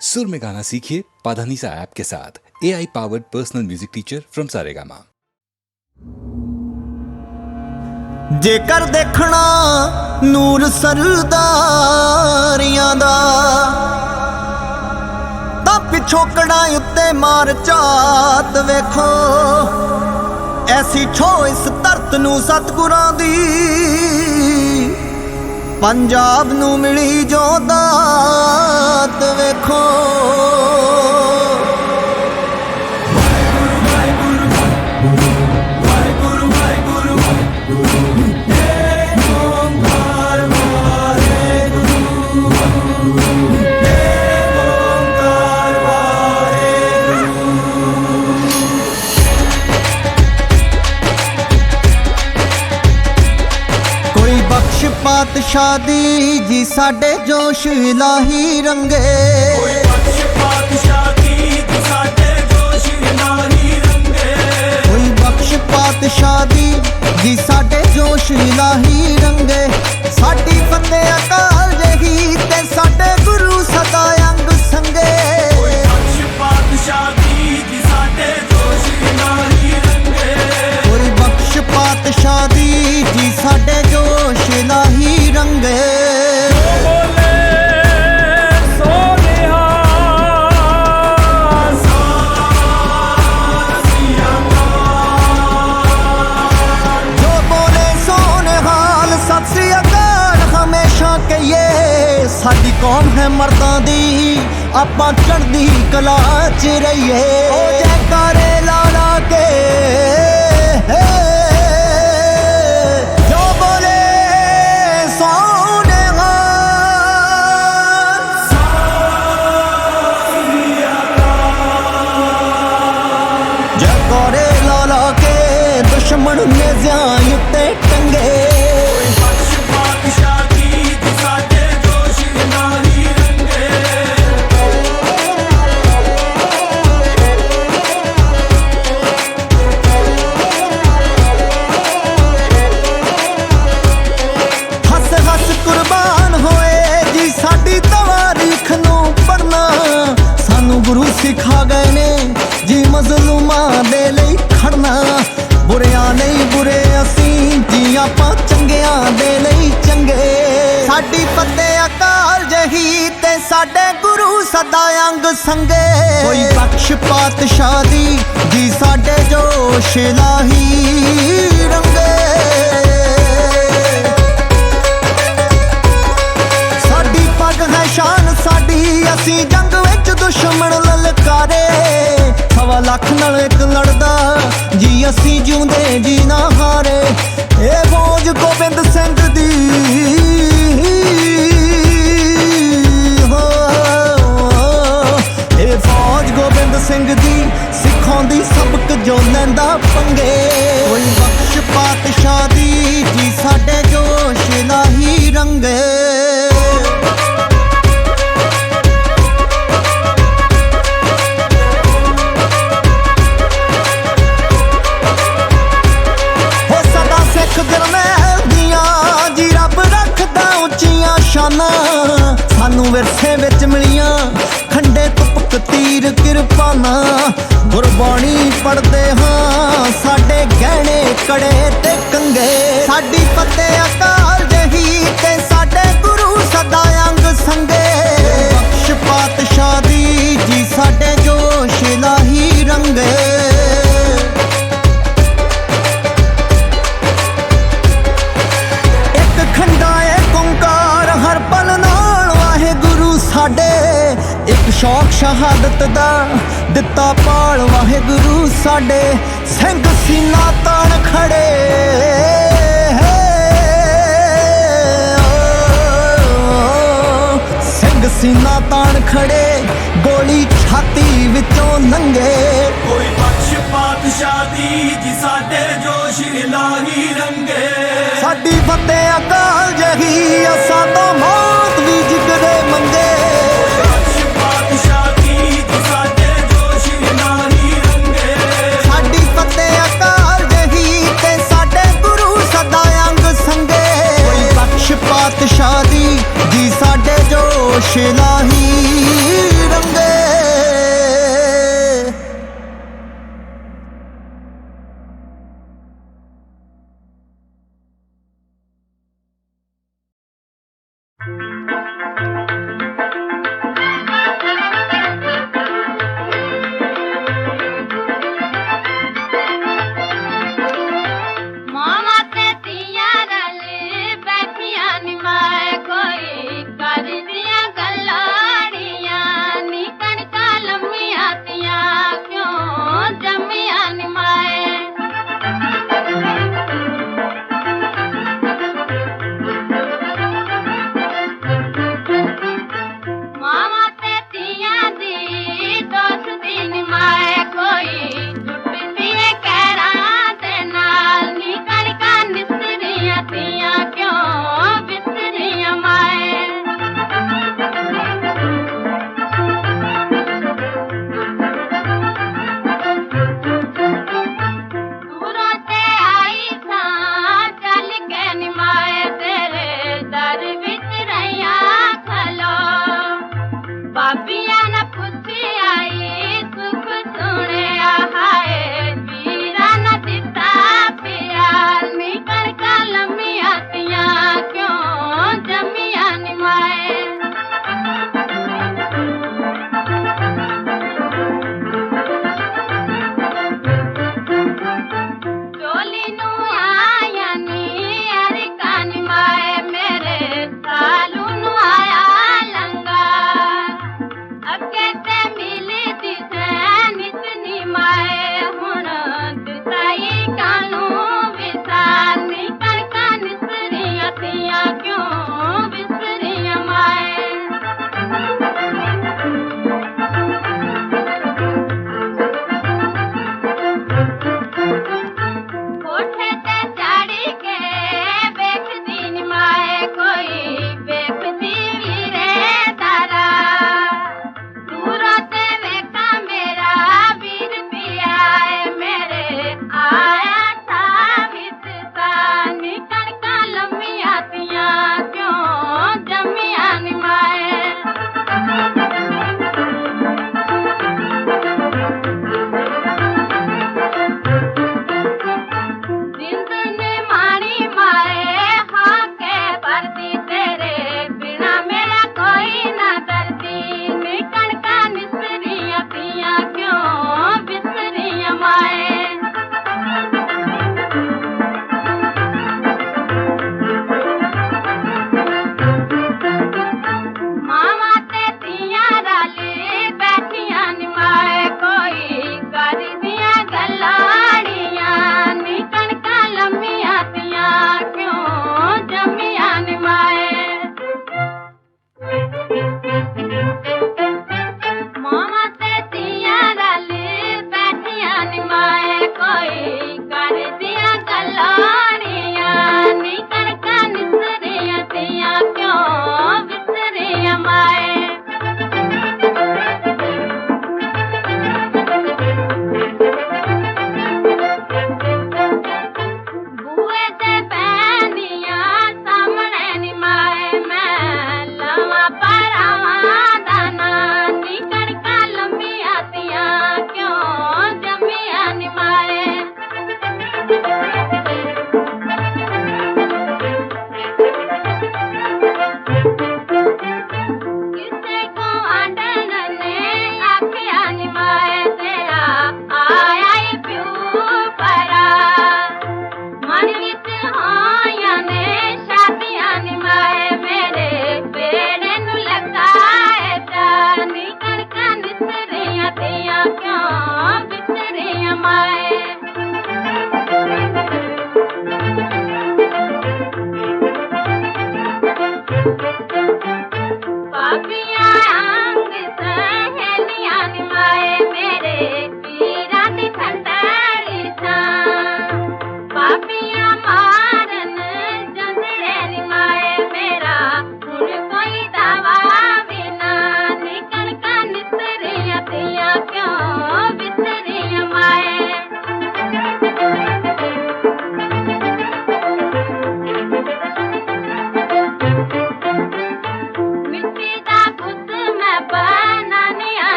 सुर में गाना सीखिए पाधानीसा ऐप के साथ A I powered personal music teacher from Saregama ਜੇਕਰ ਦੇਖਣਾ ਨੂਰ ਸਰਦਾਰੀਆਂ ਦਾ ਤਾਂ ਪਿਛੋਕੜਾਂ ਉੱਤੇ ਮਾਰ ਝਾਤ ਵੇਖੋ ਐਸੀ ਛੋ ਇਸ ਧਰਤ ਨੂੰ ਸਤਿਗੁਰਾਂ ਦੀ ਪੰਜਾਬ ਨੂੰ ਮਿਲੀ ਜੋ ਦਾਤ ਵੇਖੋ ਕੋਈ ਬਖਸ਼ ਪਾਤਸ਼ਾਹ ਦੀ ਜੀ ਸਾਡੇ ਜੋਸ਼ ਇਲਾਹੀ ਰੰਗੇ। ਕੋਈ ਬਖਸ਼ ਪਾਤਸ਼ਾਹ ਦੀ ਤੂੰ ਸਾਡੇ ਜੋਸ਼ ਇਲਾਹੀ ਰੰਗੇ? ਕੋਈ ਬਖਸ਼ ਪਾਤਸ਼ਾਹ ਦੀ ਜੀ ਸਾਡੇ ਜੋਸ਼ ਇਲਾਹੀ ਰੰਗੇ। ਸਾਡੀ ਫਤਿਹ ਅਕਾਲ ਜਹੀ ਤੇ ਸਾਡੇ ਗੁਰੂ ਸਦਾ ਕਲਾ ਚ ਰਹੀਏ ਓ ਜੈਕਾਰੇ ਲਾ ਲਾ ਕੇ ਜੋ ਬੋਲੇ ਸੋਨੇ ਹਾਲ ਜੈਕਾਰੇ ਲਾ ਲਾ ਕੇ ਦੁਸ਼ਮਣ ਨੇ ਸਾਡੀ ਫਤਿਹ ਅਕਾਲ ਜਹੀ ਤੇ ਸਾਡੇ ਗੁਰੂ ਸਦਾ ਅੰਗ ਸੰਗੇ। ਕੋਈ ਬਖਸ਼ ਪਾਤਸ਼ਾਹ ਦੀ ਜੀ ਸਾਡੇ ਜੋਸ਼ ਲਾਹੀ ਰੰਗੇ। ਸਾਡੀ ਪੱਗ ਹੈ ਸ਼ਾਨ, ਸਾਡੀ ਅਸੀਂ ਜੰਗ ਵਿੱਚ ਦੁਸ਼ਮਣ ਲਲਕਾਰੇ। ਹਵਾ ਲੱਖ ਨਾਲ ਇੱਕ ਲੜਦਾ, ਜੀ ਅਸੀਂ ਜਿਉਂਦੇ ਜੀ ਨਾ ਹਾਰੇ। ਇਹ ਫੌਜ ਗੋਬਿੰਦ ਸਿੰਘ ਦੀ ਸਿੰਘ ਦੀ ਸਿਖਾਉਂਦੀ ਸਬਕ ਜੋ ਲੈਂਦਾ ਪੰਗੇ। ਕੋਈ ਬਖਸ਼ ਪਾਤਸ਼ਾਹ ਦੀ ਜੀ ਸਾਡੇ ਜੋਸ਼ ਲਾਹੀ ਰੰਗੇ। ਹੋ ਸਦਾ ਸਿੱਖ ਜਰਨੈਲ ਦੀਆਂ ਜੀ ਰੱਬ ਰੱਖਦਾ ਉੱਚੀਆਂ ਸ਼ਾਨਾਂ। ਸਾਨੂੰ ਵਿਰਸੇ ਵਿੱਚ ਮਿਲੀਆਂ ਕਿਰਪਾਨਾ ਗੁਰਬਾਣੀ ਪੜਦੇ ਹਾਂ। ਸਾਡੇ ਗਹਿਣੇ ਕੜੇ ਤੇ ਕੰਗੇ। ਸਾਡੀ ਫਤਿਹ ਅਕਾਲ ਜਹੀ ਤੇ ਸਾਡੇ ਗੁਰੂ ਸਦਾ ਅੰਗ ਸੰਗੇ। ਬਖਸ਼ ਸ਼ਹਾਦਤ ਦਾ ਦਿੱਤਾ ਪਾਲ ਵਾਹਿਗੁਰੂ ਸਾਡੇ ਸਿੰਘ ਸੀਨਾ ਤਾਣ ਖੜੇ। ਸਿੰਘ ਸੀਨਾ ਤਾਣ ਖੜੇ ਗੋਲੀ ਛਾਤੀ ਵਿੱਚੋਂ ਲੰਘੇ ਕੋਈ ਬਖਸ਼ ਪਾਤਸ਼ਾਹ ਦੀ ਜੀ ਸਾਡੇ ਜੋਸ਼ ਇਲਾਹੀ ਰੰਗੇ। ਸਾਡੀ ਫਤਿਹ ਅਕਾਲ ਜਹੀ ਅਸਾਂ ਤੋਂ ਜੀ ਸਾਡੇ ਜੋਸ਼ ਲਾਹੀ।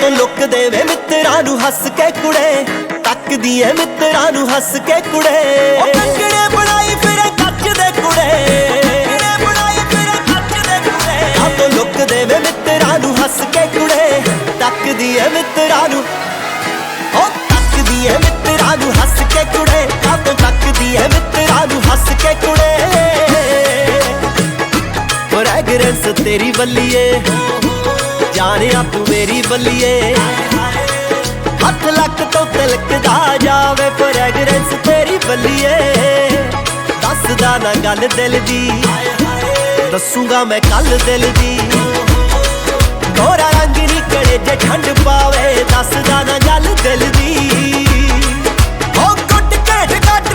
ਤੋਂ ਲੁੱਕ ਦੇਵੇ ਮਿੱਤਰਾਂ ਨੂੰ ਹੱਸ ਕੇ ਕੁੜੇ। ਤੱਕਦੀ ਐ ਮਿੱਤਰਾਂ ਨੂੰ ਹੱਸ ਕੇ ਕੁੜੇ। ਉਹ ਕੰਗੜੇ ਬਣਾ ਕੁੜੇ। ਹੱਥੋਂ ਦੇਵੇ ਹੱਸ ਕੇ ਕੁੜੇ। ਤੱਕਦੀ ਐ ਮਿੱਤਰਾਂ ਨੂੰ। ਓ ਹੱਸ ਕੇ ਕੁੜੇ। ਹੱਥੋਂ ਤੱਕਦੀ ਐ ਮਿੱਤਰਾਂ ਹੱਸ ਕੇ ਕੁੜੇ। ਪ੍ਰੈਗਰੈਂਸ ਤੇਰੀ ਬੱਲੀਏ ਜਾਣਿਆ ਤੂੰ ਮੇਰੀ ਬੱਲੀਏ ਹੱਥ ਲੱਕ ਤੋਂ ਤਿਲਕਦਾ ਜਾਵੇ ਪ੍ਰੈਗਰੈਂਸ ਤੇਰੀ ਬੱਲੀਏ ਦੱਸਦਾ ਨਾ ਗੱਲ ਦਿਲ ਦੀ। ਦੱਸੂਗਾ ਮੈਂ ਕੱਲ ਦਿਲ ਦੀ। ਗੋਰਾ ਰੰਗ ਨੀ ਜੇ ਠੰਡ ਪਾਵੇ, ਦੱਸਦਾ ਨਾ ਗੱਲ ਦਿਲ ਦੀ। ਉਹ ਕੁੱਟ ਘੇਟ ਕੱਟ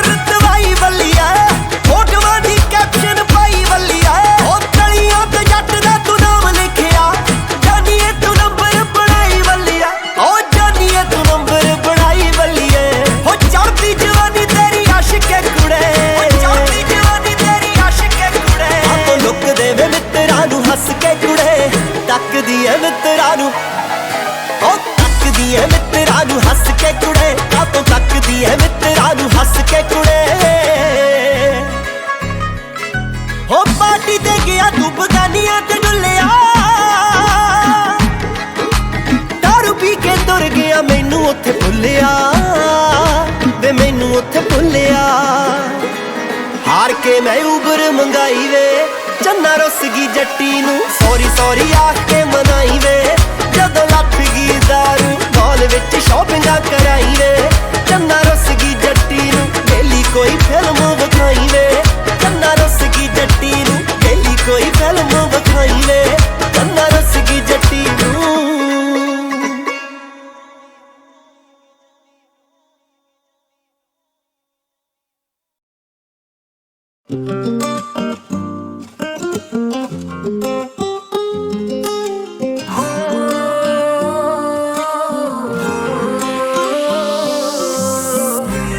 ਉਬਰ ਵੇ ਚੰਨਾ ਰੁੱਸ ਗਈ ਜੱਟੀ ਨੂੰ। ਸੌਰੀ ਸੌਰੀ ਆਖ ਕੇ ਮਨਾਈ ਵੇ ਜਦੋਂ ਲੱਥ ਗਈ ਦਾਰੂ, ਮਾਲ ਵਿੱਚ ਸ਼ਾਪਿੰਗਾਂ ਕਰਾਈ ਵੇ ਚੰਨਾ ਰੁੱਸ ਗਈ ਜੱਟੀ ਨੂੰ। ਡੇਲੀ ਕੋਈ ਫਿਲਮ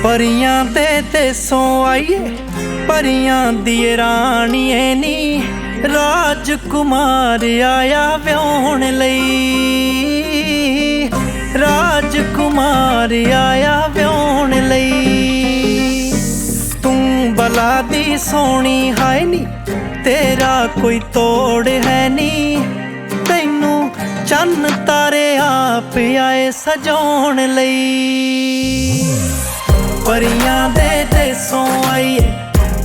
ਪਰੀਆਂ ਤੇ ਦੇਸੋਂ ਆਈਏ, ਪਰੀਆਂ ਦੀ ਰਾਣੀਏ ਨੀ, ਰਾਜਕੁਮਾਰ ਆਇਆ ਵਿਆਹਣ ਲਈ। ਰਾਜਕੁਮਾਰ ਆਇਆ ਵਿਆਹਣ ਲਈ। ਤੂੰ ਬਲਾ ਦੀ ਸੋਹਣੀ ਹੈ ਨੀ, ਤੇਰਾ ਕੋਈ ਤੋੜ ਹੈ ਨੀ। ਤੈਨੂੰ ਚੰਨ ਤਾਰੇ ਆਪ ਆਏ ਸਜਾਉਣ ਲਈ। ਪਰੀਆਂ ਦੇ ਦੇਸੋਂ ਆਈਏ,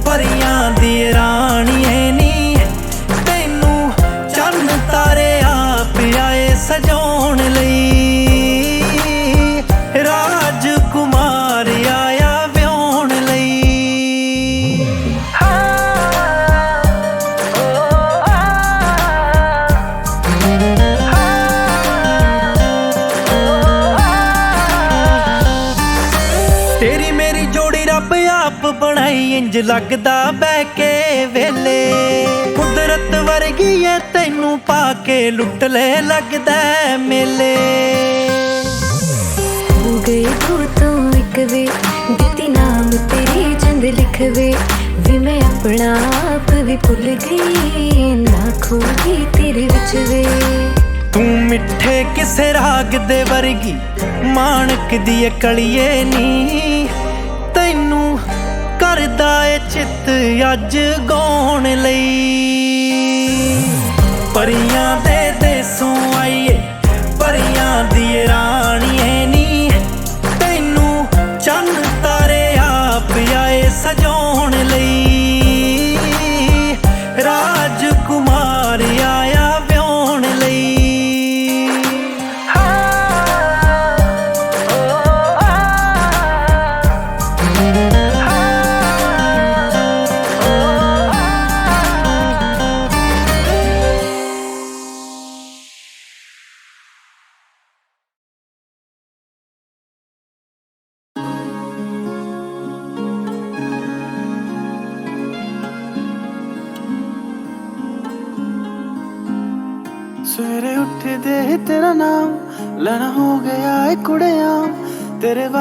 ਪਰੀਆਂ ਦੀ ਰਾਣੀਏ ਨੀ ਤੈਨੂੰ ਚੰਨ ਤਾਰੇ ਆਪ ਆਏ ਸਜਾਉਣ ਲਈ। ਇੰਜ ਲੱਗਦਾ ਬਹਿ ਕੇ ਵੇਲੇ। ਕੁਦਰਤ ਵਰਗੀ ਐ ਤੈਨੂੰ ਪਾ ਕੇ ਲੁੱਟ ਲੈ ਲੱਗਦਾ ਮੇਲੇ। ਹੋ ਗਏ ਤੂੰ ਤੋਂ ਇੱਕ ਵੇ ਦਿੱਤੀ ਨਾਮ ਤੇਰੀ ਚੰਦ ਲਿਖਵੇ। ਵੀ ਮੈਂ ਆਪਣਾ ਆਪ ਵੀ ਭੁੱਲ ਗਈ ਨਾ ਖੋਗੀ ਤੇਰੇ ਵਿੱਚ ਵੇ। ਤੂੰ ਮਿੱਠੇ ਕਿਸੇ ਰਾਗ ਦੇ ਵਰਗੀ ਮਾਣਕ ਦੀ ਕਲੀਏ ਨੀ। ਕਰਦਾ ਏ ਚਿੱਤ ਅੱਜ ਗਾਉਣ ਲਈ। ਪਰੀਆਂ ਦੇ ਦੇਸੋਂ ਆਈਏ ਪਰੀਆਂ ਦੀ ਏ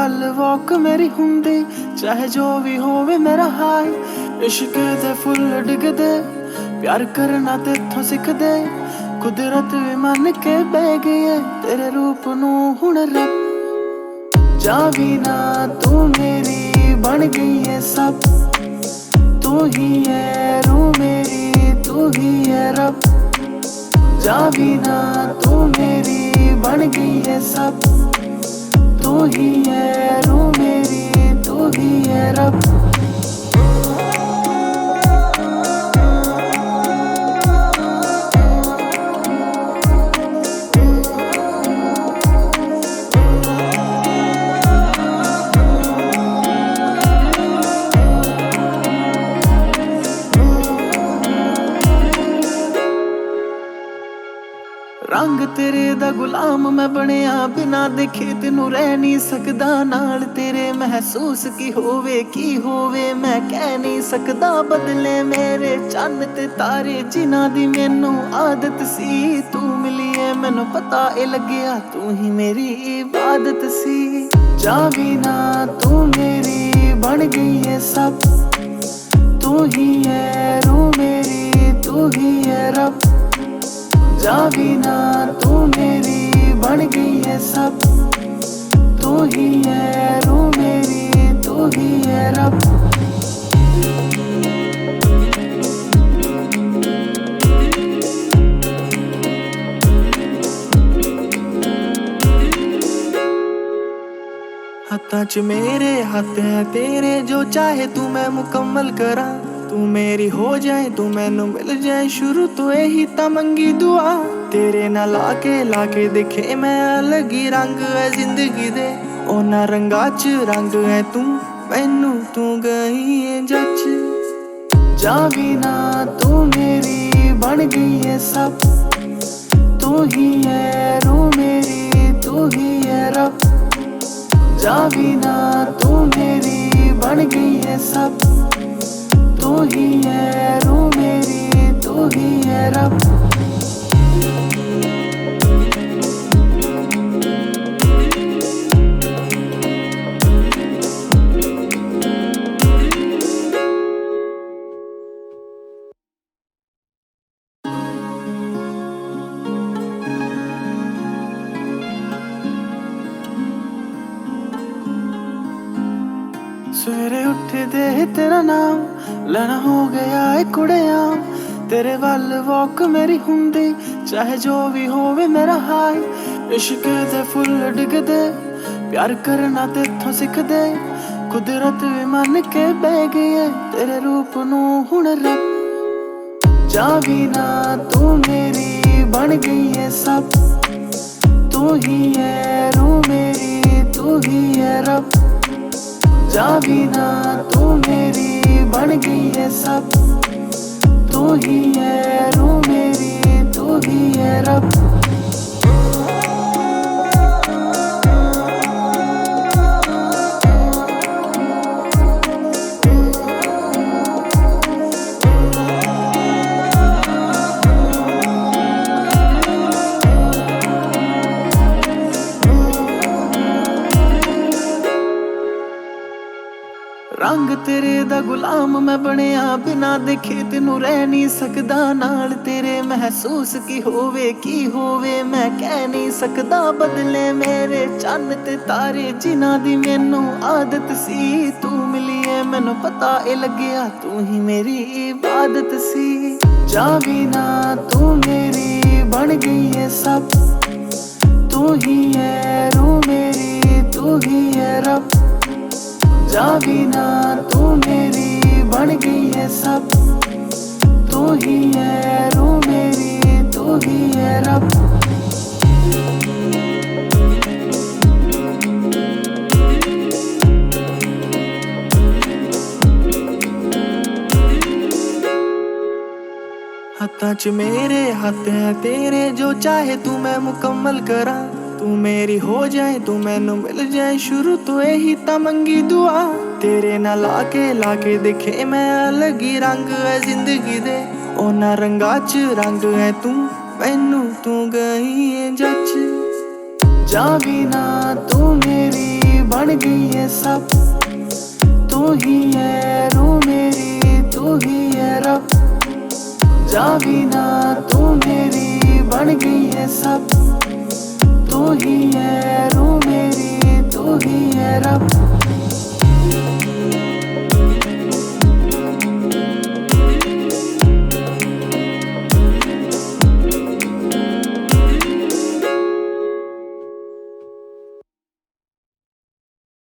ਤੇਰੇ ਵਾਕ ਮੇਰੀ ਹੁੰਦੀ, ਚਾਹੇ ਜੋ ਵੀ ਹੋਵੇ ਮੇਰਾ ਹਾਲ। ਇਸ਼ਕ ਦੇ ਫੁੱਲ ਡਿੱਗਦੇ, ਪਿਆਰ ਕਰਨਾ ਤੇਥੋਂ ਸਿੱਖਦੇ। ਕੁਦਰਤ ਵੀ ਮੰਨ ਕੇ ਬਹਿ ਗਈ ਏ, ਤੇਰੇ ਰੂਪ ਨੂੰ ਹੁਣ ਰੱਬ। ਜਾ ਨਾ ਤੂੰ ਮੇਰੀ ਬਣ ਗਈ ਏ ਸਭ। ਤੂੰ ਹੀ ਹੈ ਰੂ ਮੇਰੀ, ਤੂੰ ਹੀ ਹੈ ਰੱਬ। ਜਾ ਨਾ ਤੂੰ ਮੇਰੀ ਬਣ ਬਣ ਗਈ ਏ ਸਭ। ਤੂੰ ਹੀ ਹੈ ਰੂ ਮੇਰੀ ਤੂੰ ਹੀ ਹੈ ਰੱਬ। ਰੰਗ ਤੇਰੇ ਦਾ ਗੁਲਾਮ ਮੈਂ ਬਣਿਆ, ਬਿਨਾ ਦੇਖੇ ਤੈਨੂੰ ਰਹਿ ਨਹੀਂ ਸਕਦਾ। ਨਾਲ ਤੇਰੇ ਮਹਿਸੂਸ ਕੀ ਹੋਵੇ ਕੀ ਹੋਵੇ, ਮੈਂ ਕਹਿ ਨਹੀਂ ਸਕਦਾ। ਬਦਲੇ ਮੇਰੇ ਚੰਨ ਤੇ ਤਾਰੇ, ਜਿਨ੍ਹਾਂ ਦੀ ਮੈਨੂੰ ਆਦਤ ਸੀ, ਤੂੰ ਮਿਲੀ ਏ ਮੈਨੂੰ ਪਤਾ ਇਹ ਲੱਗਿਆ, ਤੂੰ ਹੀ ਮੇਰੀ ਇਬਾਦਤ ਸੀ। ਜਾ ਵੀ ਨਾ, ਤੂੰ ਮੇਰੀ ਬਣ ਗਈ ਏ ਸਭ। ਤੂੰ ਹੀ ਹੈ ਰੂ ਮੇਰੀ, ਤੂੰ ਹੀ ਹੈ ਰੱਬ। ਜਾ ਵੀ ਨਾ ਤੂੰ ਮੇਰੀ ਬਣ ਗਈ ਏ ਸਭ ਤੂੰ ਹੀ ਹੈ ਰੂ ਮੇਰੀ ਤੂੰ ਹੀ ਹੈ ਰੱਬ ਹੱਥਾਂ 'ਚ ਮੇਰੇ ਹੱਥ ਹੈ ਤੇਰੇ ਜੋ ਚਾਹੇ ਤੂੰ ਮੈਂ ਮੁਕੰਮਲ ਕਰਾਂ ਤੂੰ ਮੇਰੀ ਹੋ ਜਾਏ, ਤੂੰ ਮੈਨੂੰ ਮਿਲ ਜਾਏ। ਸ਼ੁਰੂ ਤੋਂ ਇਹੀ ਤਾਂ ਮੰਗੀ ਦੁਆ। ਤੇਰੇ ਨਾਲ ਆ ਕੇ ਲਾ ਕੇ ਦੇਖੇ ਮੈਂ ਅਲੱਗ ਰੰਗ ਹੈ ਜ਼ਿੰਦਗੀ ਦੇ। ਉਹਨਾਂ ਰੰਗਾਂ 'ਚ ਰੰਗ ਹੈ ਤੂੰ, ਮੈਨੂੰ ਤੂੰ ਗਈ ਏ ਜੱਜ। ਜਾ ਨਾ, ਤੂੰ ਮੇਰੀ ਬਣ ਗਈ ਏ ਸਭ ਤੂੰ ਹੀ ਹੈ ਰੂ ਮੇਰੀ, ਤੂੰ ਹੀ ਹੈ ਰੱਬ। ਜਾ ਨਾ, ਤੂੰ ਮੇਰੀ ਬਣ ਗਈ ਏ ਸਭ ਤੂੰ ਹੀ ਹੈ ਰੂ ਮੇਰੀ ਤੂੰ ਹੀ ਹੈ ਰੱਬ। ਏ ਕੁੜਿਆ, ਤੇਰੇ ਵੱਲ ਵਾਕ ਮੇਰੀ ਹੁੰਦੀ, ਚਾਹੇ ਜੋ ਵੀ ਹੋਵੇ ਮੇਰਾ ਹਾਲ ਇਸ਼ਕ ਦੇ ਫੁੱਲ ਡਿੱਗਦੇ, ਪਿਆਰ ਕਰਨਾ ਤੇਥੋਂ ਸਿੱਖਦੇ। ਕੁਦਰਤ ਵੀ ਮੰਨ ਕੇ ਬਹਿ ਗਈ ਏ, ਤੇਰੇ ਰੂਪ ਨੂੰ ਹੁਣ ਰੱਬ। ਜਾ ਵੀ ਨਾ ਤੂੰ ਮੇਰੀ ਬਣ ਗਈ ਏ ਸਭ ਤੂੰ ਹੀ ਹੈ ਰੂ ਮੇਰੀ, ਤੂੰ ਹੀ ਹੈ ਰੱਬ। ਜਾ ਵੀ ਨਾ ਤੂੰ ਮੇਰੀ ਬਣ ਗਈ ਏ ਸਭ ਤੂੰ ਹੀ ਹੈ ਰੂ ਮੇਰੀ ਤੂੰ ਹੀ ਹੈ ਰੱਬ। ਗੁਲਾਮ ਮੈਂ ਬਣਿਆ ਬਿਨਾ ਦੇਖੇ, ਤੈਨੂੰ ਰਹਿ ਨਹੀਂ ਸਕਦਾ। ਨਾਲ ਤੇਰੇ ਮਹਿਸੂਸ ਕੀ ਹੋਵੇ ਕੀ ਹੋਵੇ, ਮੈਂ ਕਹਿ ਨਹੀਂ ਸਕਦਾ। ਬਦਲੇ ਮੇਰੇ ਚੰਨ ਤੇ ਤਾਰੇ, ਜਿਨ੍ਹਾਂ ਦੀ ਮੈਨੂੰ ਆਦਤ ਸੀ, ਤੂੰ ਮਿਲੀ ਮੈਨੂੰ ਪਤਾ ਇਹ ਲੱਗਿਆ, ਤੂੰ ਹੀ ਮੇਰੀ ਇਬਾਦਤ ਸੀ। ਜਾ ਵੀ ਨਾ, ਤੂੰ ਮੇਰੀ ਬਣ ਗਈ ਏ ਸਭ। ਤੂੰ ਹੀ ਹੈ ਰੂ ਮੇਰੀ, ਤੂੰ ਹੀ ਹੈ ਰੱਬ। ਜਾ ਵੀ ਨਾ, ਤੂੰ ਮੇਰੀ ਬਣ ਗਈ ਏ ਸਭ। ਤੂੰ ਹੀ ਹੈ ਰੂ ਮੇਰੀ, ਤੂੰ ਹੀ ਹੈ ਰੱਬ। ਹੱਥਾਂ 'ਚ ਮੇਰੇ ਹੱਥ ਹੈ, ਤੇਰੇ ਜੋ ਚਾਹੇ ਤੂੰ ਮੈਂ ਮੁਕੰਮਲ ਕਰਾਂ। ਤੂੰ ਮੇਰੀ ਹੋ ਜਾਏ, ਤੂੰ ਮੈਨੂੰ ਮਿਲ ਜਾਏ, ਸ਼ੁਰੂ ਤੋਂ ਇਹੀ ਤਾਂ ਮੰਗੀ ਦੁਆ। ਤੇਰੇ ਨਾਲ ਲਾ ਕੇ ਲਾ ਕੇ ਦੇਖੇ ਮੈਂ ਅਲੱਗ ਰੰਗ ਹੈ ਜ਼ਿੰਦਗੀ ਦੇ। ਉਹਨਾਂ ਰੰਗਾਂ 'ਚ ਰੰਗ ਹੈ ਤੂੰ, ਮੈਨੂੰ ਤੂੰ ਗਈ ਏ ਜੱਜ। ਜਾ ਵੀ ਨਾ, ਤੂੰ ਮੇਰੀ ਬਣ ਗਈ ਏ ਸਭ ਤੂੰ ਹੀ ਹੈ ਰੂ ਮੇਰੀ, ਤੂੰ ਹੀ ਹੈ ਰੱਬ। ਜਾ ਵੀ ਨਾ, ਤੂੰ ਮੇਰੀ ਬਣ ਗਈ ਏ ਸਭ ਤੂੰ ਹੀ ਹੈ ਰੂ ਮੇਰੀ, ਤੂੰ ਹੀ ਹੈ ਰੱਬ।